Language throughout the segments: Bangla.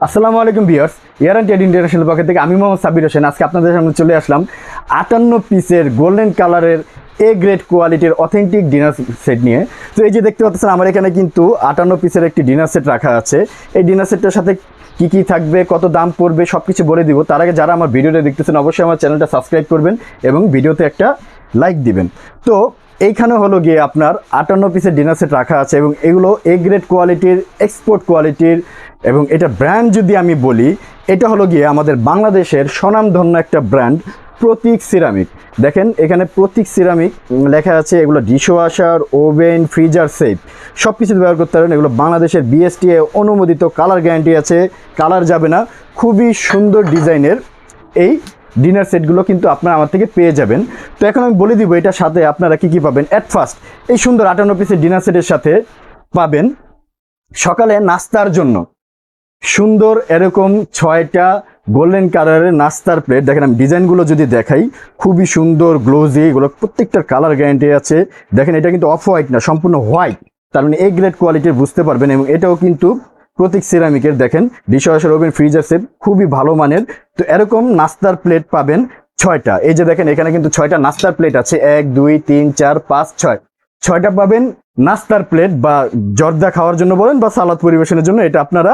আসসালামু আলাইকুম viewers air and trade international পক্ষ থেকে আমি মোহাম্মদ সাবির হোসেন। আজকে আপনাদের সামনে চলে আসলাম আটান্ন পিসের গোল্ডেন কালারের এ গ্রেড কোয়ালিটির অথেন্টিক ডিনার সেট নিয়ে। তো এই যে দেখতে পাচ্ছেন, আমার এখানে কিন্তু আটান্ন পিসের একটি ডিনার সেট রাখা আছে। এই ডিনার সেটটার সাথে কি কি থাকবে, কত দাম পড়বে সব কিছু বলে দিব। তার আগে যারা আমার ভিডিওটা দেখতেছেন, অবশ্যই আমার চ্যানেলটা সাবস্ক্রাইব করবেন এবং ভিডিওতে একটা লাইক দিবেন। তো এইখানে হলো গিয়ে আপনার আটান্ন পিসের ডিনার সেট রাখা আছে এবং এগুলো এ গ্রেড কোয়ালিটির এক্সপোর্ট কোয়ালিটির এবং এটা ব্র্যান্ড যদি আমি বলি, এটা হলো গিয়ে আমাদের বাংলাদেশের স্বনামধন্য একটা ব্র্যান্ড প্রতীক সিরামিক দেখেন, এখানে প্রতীক সিরামিক লেখা আছে, এগুলো ডিশওয়াশার ওভেন ফ্রিজার সেফ সব কিছু ব্যবহার করতে পারেন, এগুলো বাংলাদেশের বিএসটিএ অনুমোদিত কালার গ্যারান্টি আছে কালার যাবে না। খুবই সুন্দর ডিজাইনের এই ডিনার সেটগুলো কিন্তু আপনারা আমার থেকে পেয়ে যাবেন। তো এখন আমি বলে দিব এটার সাথে আপনারা কি কি পাবেন। অ্যাট ফার্স্ট এই সুন্দর আটান্ন পিসের ডিনার সেটের সাথে পাবেন সকালে নাস্তার জন্য। সুন্দর এরকম ছয়টা গোল্ডেন কালারের নাস্তার প্লেট দেখেন আমি ডিজাইনগুলো যদি দেখাই, খুবই সুন্দর গ্লোজি এগুলো প্রত্যেকটার কালার গ্যারান্টি আছে। দেখেন এটা কিন্তু অফ হোয়াইট না, সম্পূর্ণ হোয়াইট তার মানে এ গ্রেড কোয়ালিটির বুঝতে পারবেন এবং এটাও কিন্তু প্রতীক সিরামিকের দেখেন ডিশওয়াশার ওভেন ফ্রিজার সেট খুবই ভালো মানের। তো এরকম নাস্তার প্লেট পাবেন ছয়টা। এই যে দেখেন, এখানে কিন্তু ছয়টা নাস্তার প্লেট আছে। এক, দুই, তিন, চার, পাঁচ, ছয়। ছয়টা পাবেন নাস্তার প্লেট বা জর্দা খাওয়ার জন্য বলেন বা সালাদ পরিবেশনের জন্য, এটা আপনারা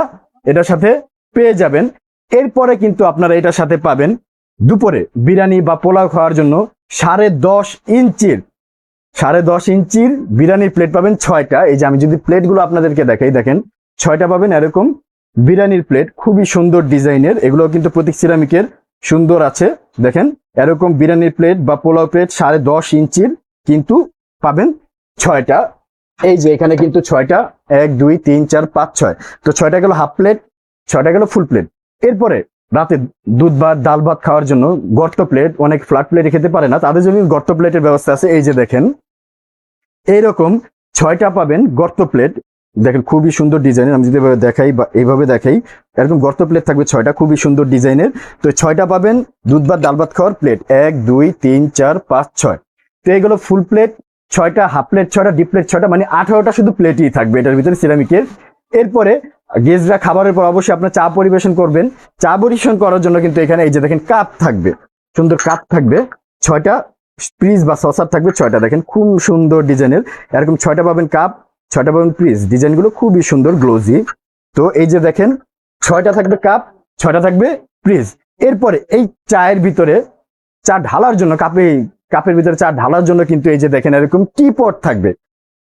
এটার সাথে পেয়ে যাবেন। এরপরে কিন্তু আপনারা এটার সাথে পাবেন দুপুরে বিরিয়ানি বা পোলাও খাওয়ার জন্য সাড়ে দশ ইঞ্চির, সাড়ে দশ ইঞ্চির বিরিয়ানির প্লেট পাবেন ছয়টা। এই যে আমি যদি প্লেটগুলো আপনাদেরকে দেখাই, দেখেন ছয়টা পাবেন এরকম। বিরিয়ানির প্লেট খুবই সুন্দর ডিজাইনের। এগুলো কিন্তু প্রতীক সিরামিকের সুন্দর আছে। দেখেন, এরকম বিরিয়ানির প্লেট বা পোলাও প্লেট সাড়ে দশ ইঞ্চির কিন্তু পাবেন ছয়টা। এই যে এখানে কিন্তু ছয়টা। এক, দুই, তিন, চার, পাঁচ, ছয়। তো ছয়টা গেল হাফ প্লেট ছয়টা গেল ফুল প্লেট এরপরে রাতে দুধ ভাত, ডাল ভাত খাওয়ার জন্য গর্ত প্লেট অনেক ফ্ল্যাট প্লেটে খেতে পারে না। তাদের জন্য গর্ত প্লেটের ব্যবস্থা আছে। এই যে দেখেন, এইরকম ছয়টা পাবেন গর্ত প্লেট দেখেন খুবই সুন্দর ডিজাইনের, আমি যদি এভাবে দেখাই বা এইভাবে দেখাই, এরকম গর্ত প্লেট থাকবে ছয়টা, খুবই সুন্দর ডিজাইনের। তো ছয়টা পাবেন দুধ ভাত ডাল ভাত খাওয়ার প্লেট এক, দুই, তিন, চার, পাঁচ, ছয়। তো এইগুলো ফুল প্লেট ছয়টা হাফ প্লেট ছয়টা ডিপ প্লেট ছয়টা মানে আঠারোটা শুধু প্লেটই থাকবে এটার ভিতরে সিরামিকের এরপরে গেস্টরা খাবারের পর অবশ্যই আপনার চা পরিবেশন করবেন। চা পরিবেশন করার জন্য কিন্তু এখানে এই যে দেখেন কাপ থাকবে। সুন্দর কাপ থাকবে। ছয়টা প্রিজ বা সসার থাকবে, ছয়টা। দেখেন খুব সুন্দর ডিজাইনের। এরকম ছয়টা পাবেন কাপ। ছয়টা পাবেন প্রিজ ডিজাইনগুলো খুবই সুন্দর গ্লোজি তো এই যে দেখেন, ছয়টা থাকবে কাপ ছয়টা থাকবে প্রিজ এরপরে এই চায়ের ভিতরে চা ঢালার জন্য কাপে কাপের ভিতরে চা ঢালার জন্য কিন্তু এই যে দেখেন, এরকম টিপট থাকবে।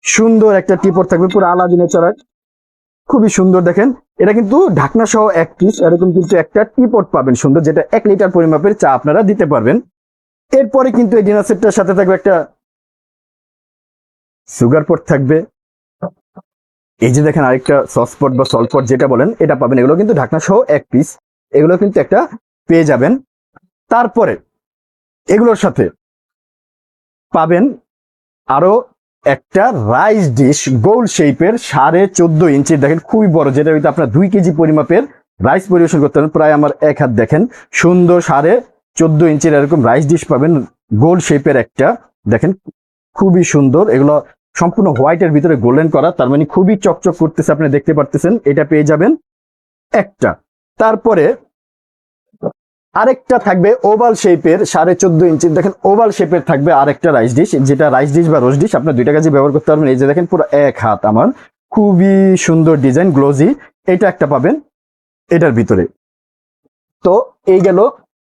সুন্দর একটা টিপট থাকবে, পুরো আলাদিনের চড়ার খুবই সুন্দর দেখেন। এটা কিন্তু ঢাকনা সহ এক পিস এরকম কিন্তু একটা টিপট পাবেন সুন্দর, যেটা এক লিটার পরিমাপের চা আপনারা দিতে পারবেন। এরপরে কিন্তু এই ডিনার সেটটার সাথে থাকবে একটা সুগার পট থাকবে। এই যে দেখেন আরেকটা সসপট বা সলপট যেটা বলেন, এটা পাবেন। এগুলো কিন্তু ঢাকনা সহ এক পিস এগুলো কিন্তু একটা পেয়ে যাবেন। তারপরে এগুলোর সাথে পাবেন আরও একটা রাইস ডিশ গোল শেপের সাড়ে চোদ্দ ইঞ্চি। দেখেন খুবই বড়, যেটা হয়তো আপনার দুই কেজি পরিমাপের রাইস পরিবেশন করতে পারেন। প্রায় আমার এক হাত দেখেন। সুন্দর সাড়ে চোদ্দ ইঞ্চির এরকম রাইস ডিশ পাবেন। গোল শেপের একটা। দেখেন খুবই সুন্দর। এগুলো সম্পূর্ণ হোয়াইটের ভিতরে গোল্ডেন করা, তার মানে খুবই চকচক করতেছে, আপনি দেখতে পারতেছেন। এটা পেয়ে যাবেন একটা। তারপরে আরেকটা থাকবে ওভাল শেপের সাড়ে চোদ্দ ইঞ্চি। দেখেন, ওভাল শেপের থাকবে আরেকটা রাইস ডিশ, যেটা রাইস ডিশ বা রোজ ডিশ, আপনার দুইটা কাজে ব্যবহার করতে পারবেন। এই যে দেখেন, পুরো এক হাত আমার। খুবই সুন্দর ডিজাইন, গ্লোজি। এটা একটা পাবেন এটার ভিতরে। তো এই গেল।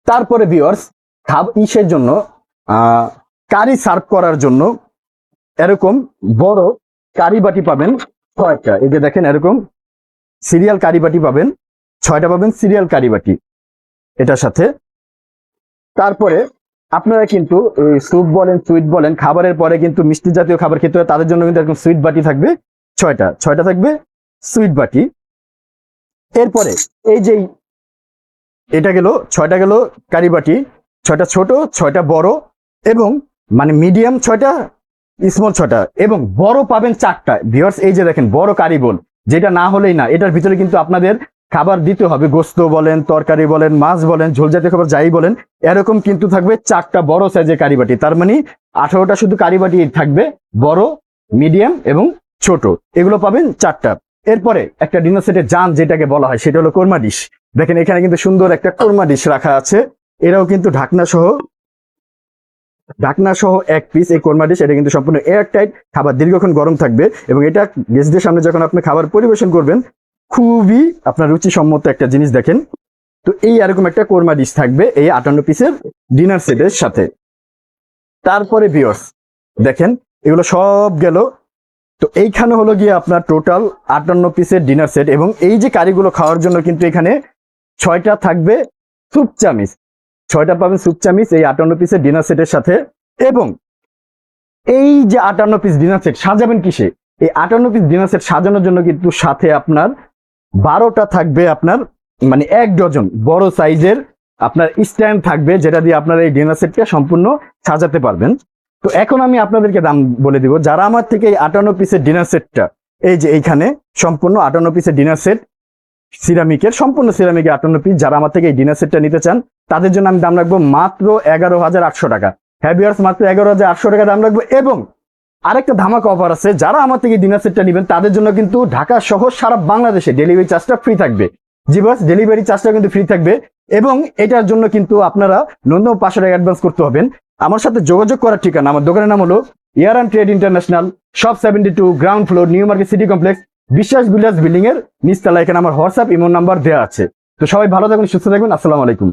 তারপরে ভিওয়ার্স খাব ইসের জন্য কারি সার্ভ করার জন্য এরকম বড় কারি বাটি পাবেন ছয়টা। এই যে দেখেন, এরকম সিরিয়াল কারি বাটি পাবেন, ছয়টা পাবেন সিরিয়াল কারি বাটি এটার সাথে। তারপরে আপনারা কিন্তু স্যুপ বলেন সুইট বলেন, খাবারের পরে কিন্তু মিষ্টি জাতীয় খাবার খেতে হয়, তাদের জন্য কিন্তু এরকম সুইট বাটি থাকবে ছয়টা। ছয়টা থাকবে সুইট বাটি। এরপরে এই যে এটা গেল, ছয়টা গেল কারি বাটি ছয়টা ছোট, ছয়টা বড় এবং মানে মিডিয়াম ছয়টা স্মল ছটা এবং বড় পাবেন চারটা। ভিওর্স এই যে দেখেন, বড় কারি বোল যেটা না হলেই না, এটার ভিতরে কিন্তু আপনাদের খাবার দিতে হবে। গোস্ত বলেন, তরকারি বলেন, মাছ বলেন ঝোল জাতীয় খাবার যাই বলেন, এরকম কিন্তু থাকবে চারটা বড় সাইজের কারিবাটি তার মানে আঠারোটা শুধু কারিবাটি থাকবে, বড় মিডিয়াম এবং ছোট। এগুলো পাবেন চারটা। এরপরে একটা ডিনার সেটের যান যেটাকে বলা হয়, সেটা হলো কোরমা ডিশ দেখেন, এখানে কিন্তু সুন্দর একটা কোরমা ডিশ রাখা আছে। এরাও কিন্তু ঢাকনা সহ ঢাকনা সহ এক পিস এই কোরমা ডিশ এটা কিন্তু সম্পূর্ণ এয়ার টাইট খাবার দীর্ঘক্ষণ গরম থাকবে এবং এটা গেস্টদের সামনে যখন আপনি খাবার পরিবেশন করবেন, খুবই আপনার রুচিসম্মত একটা জিনিস দেখেন। তো এই এরকম একটা কোরমা ডিশ থাকবে এই আটান্ন পিসের ডিনার সেটের সাথে। তারপরে ভিওর্স দেখেন, এগুলো সব গেল। তো এইখানে হলো গিয়ে আপনার টোটাল আটান্ন পিসের ডিনার সেট এবং এই যে কারিগুলো খাওয়ার জন্য কিন্তু এখানে ছয়টা থাকবে স্যুপ চামিচ ছয়টা পাবেন স্যুপ চামিচ, এই আটান্ন পিসের ডিনার সেটের সাথে। এবং এই যে আটান্ন পিস ডিনার সেট সাজাবেন কিসে? এই আটান্ন পিস ডিনার সেট সাজানোর জন্য কিন্তু সাথে আপনার বারোটা থাকবে আপনার মানে এক ডজন বড় সাইজের আপনার স্ট্যান্ড থাকবে, যেটা দিয়ে আপনার এই ডিনার সেটটা সম্পূর্ণ সাজাতে পারবেন। তো এখন আমি আপনাদেরকে দাম বলে দিব, যারা আমার থেকে এই আটান্ন পিসের ডিনার সেটটা এই যে এইখানে সম্পূর্ণ আটান্ন পিসের ডিনার সেট সিরামিকের, সম্পূর্ণ সিরামিকের আটান্ন পিস যারা আমার থেকে এই ডিনার সেটটা নিতে চান, তাদের জন্য আমি দাম রাখব মাত্র এগারো হাজার আটশো টাকা। হ্যাভিয়ার্স মাত্র এগারো হাজার আটশো টাকা দাম রাখব এবং আরেকটা ধামাকা অফার আছে, যারা আমার থেকে ডিনার সেটটা নেবেন, তাদের জন্য কিন্তু ঢাকা সহ সারা বাংলাদেশে ডেলিভারি চার্জটা ফ্রি থাকবে। জি বাস ডেলিভারি চার্জটা কিন্তু ফ্রি থাকবে এবং এটার জন্য কিন্তু আপনারা ন্যূনতম পাঁচশো টাকা অ্যাডভান্স করতে হবেন। আমার সাথে যোগাযোগ করার ঠিকানা, আমার দোকানের নাম হলো air and trade international shop seventy two ground floor new market city complex Biswas builders building এর নিচতলা এখানে আমার হোয়াটসঅ্যাপ ইমোন নাম্বার দেওয়া আছে। তো সবাই ভালো থাকুন, সুস্থ থাকবেন আসসালামু আলাইকুম।